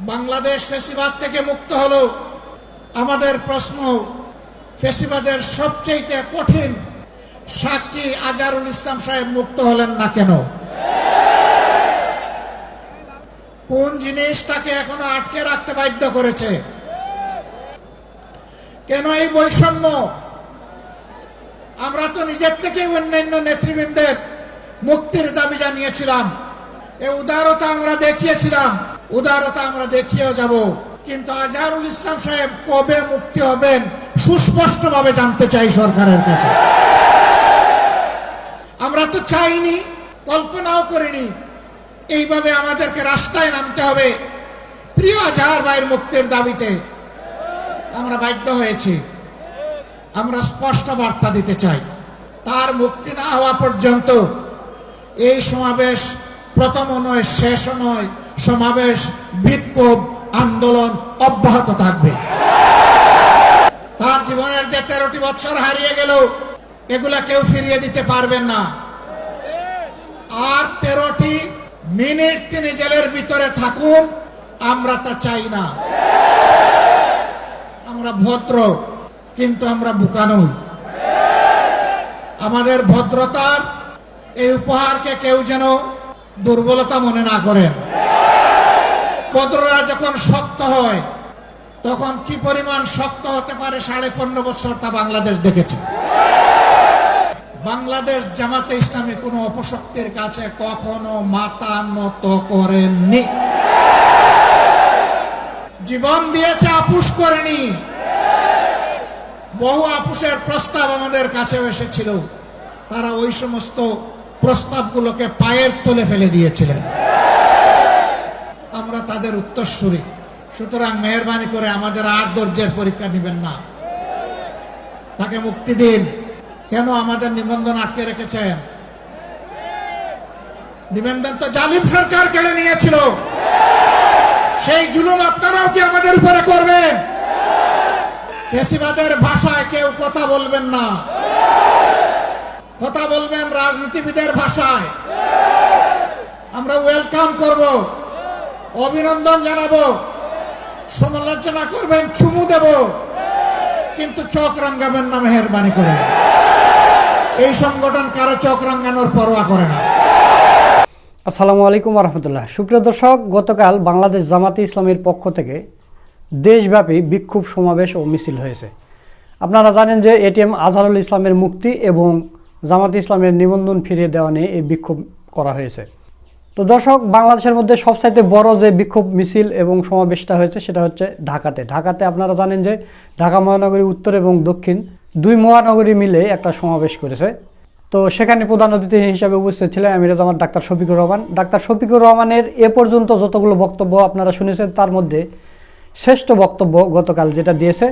বাংলাদেশ ফেসিবাদ থেকে মুক্ত হলো। আমাদের প্রশ্ন, ফেসিবাদের সবচেয়ে কঠিন সাক্ষী আজারুল ইসলাম সাহেব মুক্ত হলেন না কেন? কোন জিনিস তাকে এখনও আটকে রাখতে বাধ্য করেছে? কেন এই বৈষম্য? আমরা তো নিজের থেকে অন্যান্য নেতৃবৃন্দের মুক্তির দাবি জানিয়েছিলাম। এই উদারতা আমরা দেখিয়েছিলাম। উদারতা আমরা দেখিয়েও যাব। কিন্তু আজহারুল ইসলাম সাহেব কবে মুক্তি হবেন, সুস্পষ্টভাবে জানতে চাই সরকারের কাছে। আমরা তো চাইনি, কল্পনাও করিনি, এইভাবে আমাদেরকে রাস্তায় নামতে হবে। প্রিয় আজহার ভাইয়ের মুক্তির দাবিতে আমরা বাধ্য হয়েছি। আমরা স্পষ্ট বার্তা দিতে চাই। তার মুক্তি না হওয়া পর্যন্ত এই সমাবেশ প্রথম নয় শেষ নয় সমাবেশ, বিক্ষোভ, আন্দোলন অব্যাহত থাকবে। তার জীবনের যে তেরোটি বছর হারিয়ে গেল, এগুলা কেউ ফিরিয়ে দিতে পারবেন না। আর তেরোটি মিনিট তিনি জেলের ভিতরে থাকুন, আমরা তা চাই না। আমরা ভদ্র, কিন্তু আমরা বোকা নই। আমাদের ভদ্রতার এই উপহারকে কেউ যেন দুর্বলতা মনে না করেন। ভদ্ররা যখন শক্ত হয়, তখন কি পরিমাণ শক্ত হতে পারে সাড়ে পনেরো বছর তা বাংলাদেশ দেখেছে। বাংলাদেশ জামাতে ইসলামী কোনো অপশক্তির কাছে কখনো মাথা নত করেননি। জীবন দিয়েছে, আপুস করেনি। বহু আপুসের প্রস্তাব আমাদের কাছে এসেছিল। তারা ওই সমস্ত প্রস্তাবগুলোকে পায়ের তলে ফেলে দিয়েছিলেন। আমরা তাদের উত্তরসূরি। সুতরাং মেহরবানি করে আমাদের আর ধৈর্যের পরীক্ষা নেবেন না। তাকে মুক্তি দিন। কেন আমাদের নিবন্ধন আটকে রেখেছেন? নিবন্ধন তো জালিম সরকার কেড়ে নিয়েছিল। সেই জুলুম আপনারাও কি আমাদের উপরে করবেন? ফেসিবাদের ভাষায় কেউ কথা বলবেন না। কথা বলবেন রাজনীতিবিদের ভাষায়। আমরা ওয়েলকাম করব। অভিনন্দন জানাব। সমালোচনা করবেন, চুমু দেব। কিন্তু চোখ রাঙ্গাবেন না মেহরবানি করে। এই সংগঠন কারও চোখ রাঙ্গানোর পরোয়া করে না। আসসালামু আলাইকুম রহমতুল্লাহ সুপ্রিয় দর্শক, গতকাল বাংলাদেশ জামাতে ইসলামের পক্ষ থেকে দেশব্যাপী বিক্ষোভ সমাবেশ ও মিছিল হয়েছে। আপনারা জানেন যে এটিএম আজহারুল ইসলামের মুক্তি এবং জামাতে ইসলামের নিবন্ধন ফিরিয়ে দেওয়া নিয়ে এই বিক্ষোভ করা হয়েছে। তো দর্শক, বাংলাদেশের মধ্যে সবচাইতে বড় যে বিক্ষোভ মিছিল এবং সমাবেশটা হয়েছে সেটা হচ্ছে ঢাকাতে। ঢাকাতে আপনারা জানেন যে ঢাকা মহানগরী উত্তর এবং দক্ষিণ দুই মহানগরী মিলে একটা সমাবেশ করেছে। তো সেখানে প্রধান অতিথি হিসাবে উপস্থিত ছিলেন আমিরাজ আমার ডাক্তার শফিকুর রহমান। ডাক্তার শফিকুর রহমানের এ পর্যন্ত যতগুলো বক্তব্য আপনারা শুনেছেন, তার মধ্যে শ্রেষ্ঠ বক্তব্য গতকাল যেটা দিয়েছে,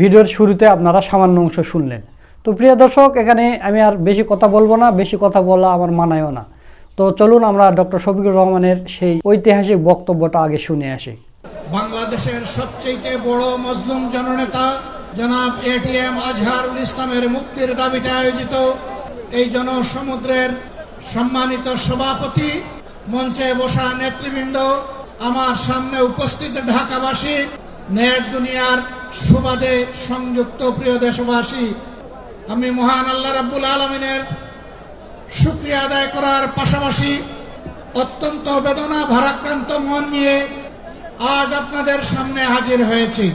ভিডিওর শুরুতে আপনারা সামান্য অংশ শুনলেন। তো প্রিয় দর্শক, এখানে আমি আর বেশি কথা বলব না, বেশি কথা বলা আমার মানায়ও না। তো চলুন আমরা ডক্টর শফিকুর রহমানের সেই ঐতিহাসিক বক্তব্যটা আগে শুনে আসি। বাংলাদেশের সবচেয়ে বড় মজলুম জননেতা জনাব এটিএম আজহারুল ইসলামের মুক্তির দাবিতে আয়োজিত এই জনসমুদ্রের সম্মানিত সভাপতি মঞ্চে বসা নেতৃবৃন্দ, আমার সামনে উপস্থিত ঢাকাবাসী, নেট দুনিয়ার সুবাদে সংযুক্ত প্রিয় দেশবাসী, আমি মহান আল্লাহ রাব্বুল আলমিনের শুক্রিয়া আদায় করার পাশাপাশি অত্যন্ত বেদনা ভারাক্রান্ত মন নিয়ে আজ আপনাদের সামনে হাজির হয়েছি।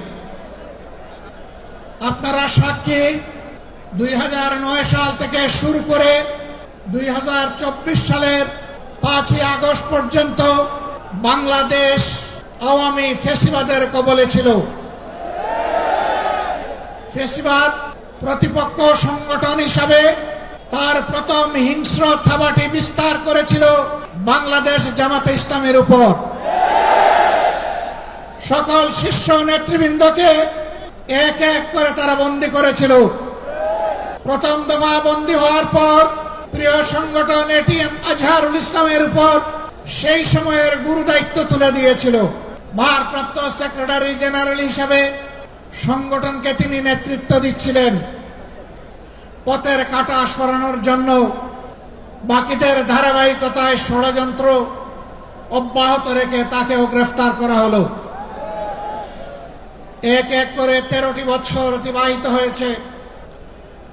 আপনারা সাক্ষী দুই হাজার নয় সাল থেকে শুরু করে দুই হাজার চব্বিশ সালের পাঁচই আগস্ট পর্যন্ত বাংলাদেশ আওয়ামী ফেসিবাদের কবলে ছিল। ফেসিবাদ প্রতিপক্ষ সংগঠন হিসাবে তার প্রথম হিংস্র থাবাটি বিস্তার করেছিল বাংলাদেশ জামাতে ইসলামের উপর। সকল শীর্ষ নেতৃবৃন্দকে এক এক করে তারা বন্দি করেছিল। প্রথম দফা বন্দি হওয়ার পর প্রিয় সংগঠন এটিএম আজহারুল ইসলামের উপর সেই সময়ের গুরু দায়িত্ব তুলে দিয়েছিল। ভারপ্রাপ্ত সেক্রেটারি জেনারেল হিসাবে সংগঠনকে তিনি নেতৃত্ব দিচ্ছিলেন। পথের কাটা সরানোর জন্য বাকিদের ধারাবাহিকতায় ষড়যন্ত্র অব্যাহত রেখে তাকেও গ্রেফতার করা হলো। এক এক করে তেরোটি বৎসর অতিবাহিত হয়েছে।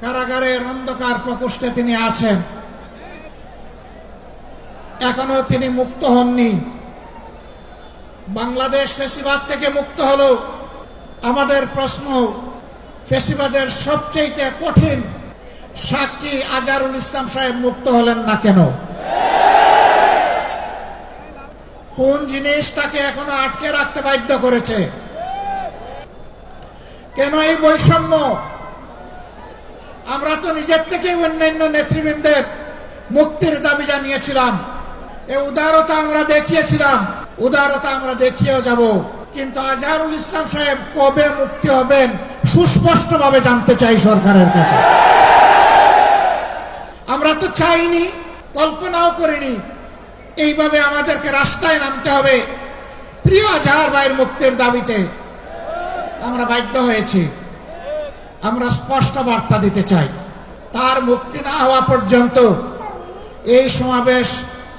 কারাগারের অন্ধকার প্রকোষ্ঠে তিনি আছেন। এখনও তিনি মুক্ত হননি। বাংলাদেশ ফেসিবাদ থেকে মুক্ত হলো। আমাদের প্রশ্ন, ফেসিবাদের সবচেয়ে কঠিন সাক্ষী আজারুল ইসলাম সাহেব মুক্ত হলেন না কেন? কোন জিনিস তাকে এখনও আটকে রাখতে বাধ্য করেছে? কেন এই বৈষম্য? আমরা তো নিজের থেকে অন্যান্য নেতৃবৃন্দের মুক্তির দাবি জানিয়েছিলাম। এই উদারতা আমরা দেখিয়েছিলাম। উদারতা আমরা দেখিয়েও যাব। কিন্তু আজহারুল ইসলাম সাহেব কবে মুক্তি হবেন, সুস্পষ্টভাবে জানতে চাই সরকারের কাছে। আমরা তো চাইনি, কল্পনাও করিনি। এইভাবে আমাদেরকে রাস্তায় নামতে হবে। প্রিয় আজহার ভাইয়ের মুক্তির দাবিতে আমরা বাধ্য হয়েছি। আমরা স্পষ্ট বার্তা দিতে চাই। তার মুক্তি না হওয়া পর্যন্ত এই সমাবেশ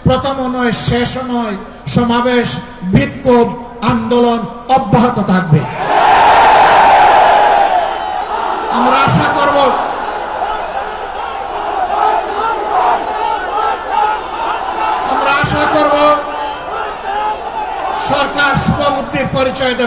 প্রথম নয় শেষ নয়, সমাবেশ বিক্ষোভ, আন্দোলন অব্যাহত থাকবে।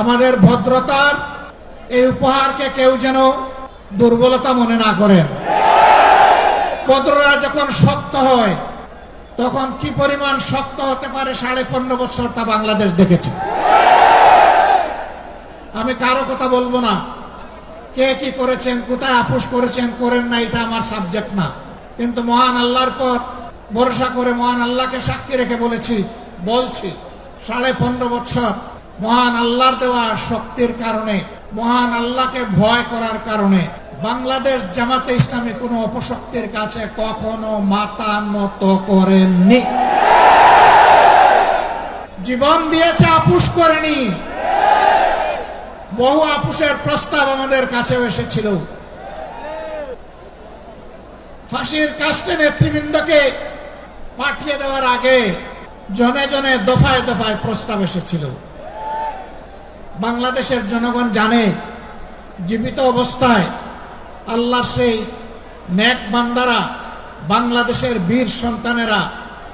আমাদের ভদ্রতার এই উপহারকে কেউ যেন দুর্বলতা মনে না করেন ভদ্ররা যখন শক্ত হয়, তখন কি পরিমাণ শক্ত হতে পারে সাড়ে পনেরো বছর তা বাংলাদেশ দেখেছে। আমি কারও কথা বলব না। কে কি করেছেন, কোথায় আপোষ করেছেন, করেন না, এটা আমার সাবজেক্ট না। কিন্তু মহান আল্লাহর পর ভরসা করে মহান আল্লাহকে সাক্ষী রেখে বলেছি, বলছি, সাড়ে পনেরো বছর মহান আল্লাহর দেওয়া শক্তির কারণে, মহান আল্লাহকে ভয় করার কারণে, বাংলাদেশ জামাতে ইসলামী কোনো অপশক্তির কাছে কখনো মাথা নত করেননি। জীবন দিয়েছে আপুষ করেনি। বহু আপুষের প্রস্তাব আমাদের কাছে এসেছিল। ফাঁসির কাস্টে নেতৃবৃন্দকে পাঠিয়ে দেওয়ার আগে জনে জনে দফায় দফায় প্রস্তাব এসেছিল। বাংলাদেশের জনগণ জানে, জীবিত অবস্থায় আল্লাহর সেই ন্যাক বান্দারা, বাংলাদেশের বীর সন্তানেরা,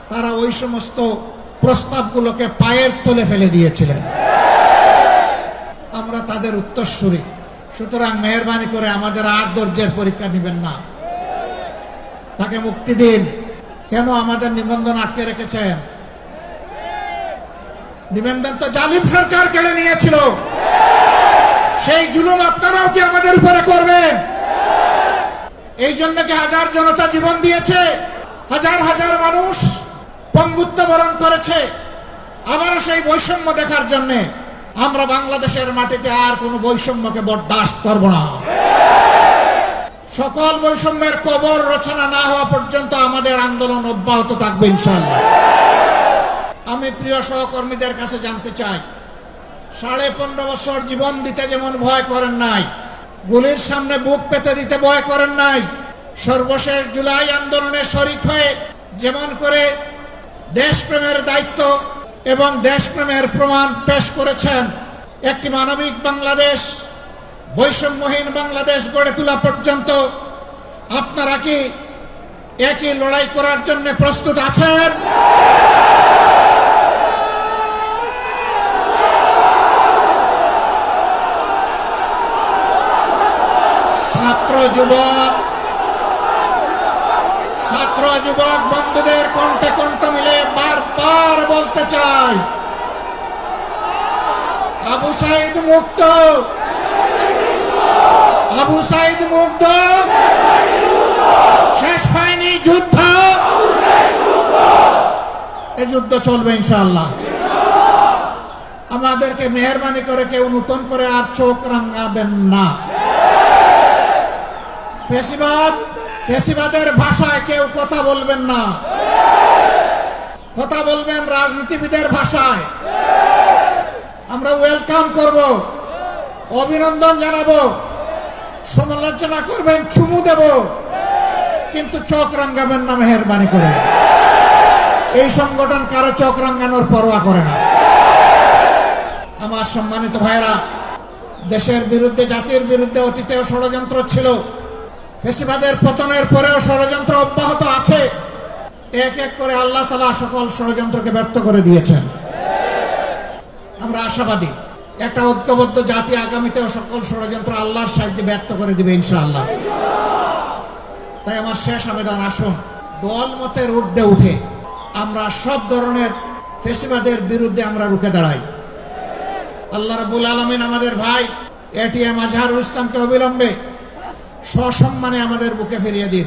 তারা ওই সমস্ত প্রস্তাবগুলোকে পায়ের তলে ফেলে দিয়েছিলেন। আমরা তাদের উত্তরসূরি। সুতরাং মেহরবানি করে আমাদের আর ধৈর্যের পরীক্ষা নেবেন না। তাকে মুক্তি দিন। কেন আমাদের নিবন্ধন আটকে রেখেছেন? নিবন্ধন তো জালিম সরকার কেড়ে নিয়েছিল। সেই জুলুম আপনারাও কি আমাদের উপরে করবেন? এই জন্য কি হাজার জনতা জীবন দিয়েছে? হাজার হাজার মানুষ পঙ্গুত্ব বরণ করেছে। আবারও সেই বৈষম্য দেখার জন্যে আমরা বাংলাদেশের মাটিতে আর কোনো বৈষম্যকে বরদাস্ত করব না। সকল বৈষম্যের কবর রচনা না হওয়া পর্যন্ত আমাদের আন্দোলন অব্যাহত থাকবে ইনশাল্লাহ আমি প্রিয় সহকর্মীদের কাছে জানতে চাই, সাড়ে পনেরো বছর জীবন দিতে যেমন ভয় করেন নাই, গুলির সামনে বুক পেতে দিতে ভয় করেন নাই, সর্বশেষ জুলাই আন্দোলনে শরিক হয়ে যেমন করে দেশপ্রেমের দায়িত্ব এবং দেশপ্রেমের প্রমাণ পেশ করেছেন, একটি মানবিক বাংলাদেশ, বৈষম্যহীন বাংলাদেশ গড়ে তোলা পর্যন্ত আপনারা কি একই লড়াই করার জন্য প্রস্তুত আছেন? ছাত্র যুবক ছাত্র যুবক বন্ধুদের কণ্ঠে কণ্ঠ মিলে বারবার বলতে চাই, আবু সাইদ মুক্ত আবু সাইদ মুক্ত শেষ হয়নি যুদ্ধ, এ যুদ্ধ চলবে ইনশাআল্লাহ। আমাদেরকে মেহরবানি করে কেউ নতুন করে আর চোখ রাঙাবেন না। ফেসিবাদ, ফেসিবাদের ভাষায় কেউ কথা বলবেন না। কথা বলবেন রাজনীতিবিদের ভাষায়। আমরা ওয়েলকাম করব, অভিনন্দন জানাব, সমালোচনা করবেন, চুমু দেব, কিন্তু চোখ রাঙ্গাবেন না মেহরবানি করে। এই সংগঠন কারও চোখ রাঙ্গানোর পরোয়া করে না। আমার সম্মানিত ভাইরা দেশের বিরুদ্ধে, জাতির বিরুদ্ধে অতীতেও ষড়যন্ত্র ছিল। ফেসিবাদের পতনের পরেও ষড়যন্ত্র অব্যাহত আছে। এক এক করে আল্লাহ তালা সকল ষড়যন্ত্রকে ব্যর্থ করে দিয়েছেন। আমরা আশাবাদী, একটা ঐক্যবদ্ধ জাতি আগামীতেও সকল ষড়যন্ত্র আল্লাহর সাহায্যে ব্যর্থ করে দিবে ইনশাআল্লাহ। তাই আমার শেষ আবেদন, আসুন, দল মতের ঊর্ধ্বে উঠে আমরা সব ধরনের ফেসিবাদের বিরুদ্ধে আমরা রুখে দাঁড়াই। আল্লাহ রাবুল আলমিন আমাদের ভাই এটিএম আজহারুল ইসলামকে অবিলম্বে সসম্মানে আমাদের বুকে ফিরিয়ে দিন।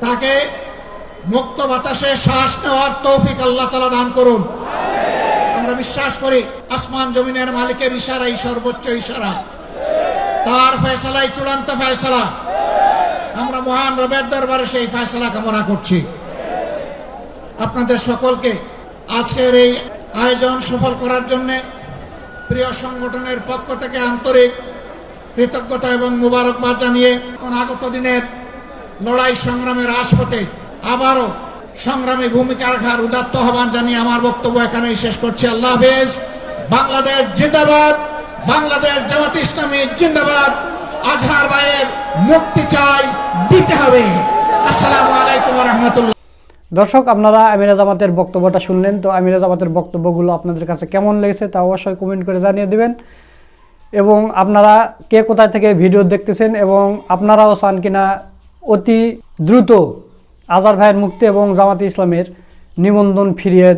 তাকে মুক্ত বাতাসে শ্বাস নেওয়ার তৌফিক আল্লাহ তালা দান করুন। আমরা বিশ্বাস করি আসমান জমিনের মালিকের ইশারাই সর্বোচ্চ ইশারা। তার ফয়সালাই, চূড়ান্ত ফয়সালা। আমরা মহান রবের দরবারে সেই ফয়সালা কামনা করছি। আপনাদের সকলকে আজকের এই আয়োজন সফল করার জন্যে প্রিয় সংগঠনের পক্ষ থেকে আন্তরিক কৃতজ্ঞতা এবং মুবারকবাদ জানিয়ে অনাগত দিনের লড়াই সংগ্রামের রাজপথে আবারও সংগ্রামী ভূমিকা রাখার উদাত্ত আহ্বান জানিয়ে আমার বক্তব্য এখানেই শেষ করছি। আল্লাহ হাফেজ। বাংলাদেশ জিন্দাবাদ। বাংলাদেশ জামাত ইসলামী জিন্দাবাদ। আজহার ভাইয়ের মুক্তি চাই, দিতে হবে। আসসালামু আলাইকুম রহমতুল্লাহ। দর্শক, আপনারা আমিরা জামাতের বক্তব্যটা শুনলেন। তো আমিরা জামাতের বক্তব্যগুলো আপনাদের কাছে কেমন লেগেছে তা অবশ্যই কমেন্ট করে জানিয়ে দিবেন। এবং আপনারা কে কোথায় থেকে ভিডিও দেখতেছেন এবং আপনারাও চান কিনা অতি দ্রুত আজার ভাইয়ের মুক্তি এবং জামাতে ইসলামের নিবন্ধন ফিরিয়ে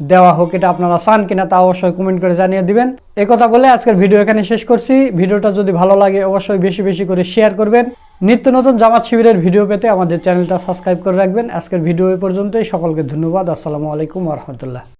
দেওয়া হোক, এটা আপনারা চান কিনা তা অবশ্যই কমেন্ট করে জানিয়ে দিবেন। এই কথা বলে আজকের ভিডিও এখানে শেষ করছি। ভিডিওটা যদি ভালো লাগে, অবশ্যই বেশি বেশি করে শেয়ার করবেন। নিত্য নতুন জামাত শিবিরের ভিডিও পেতে আমাদের চ্যানেলটা সাবস্ক্রাইব করে রাখবেন। আজকের ভিডিও এই পর্যন্তই। সকলকে ধন্যবাদ। আসসালামু আলাইকুম রহমতুল্লাহ।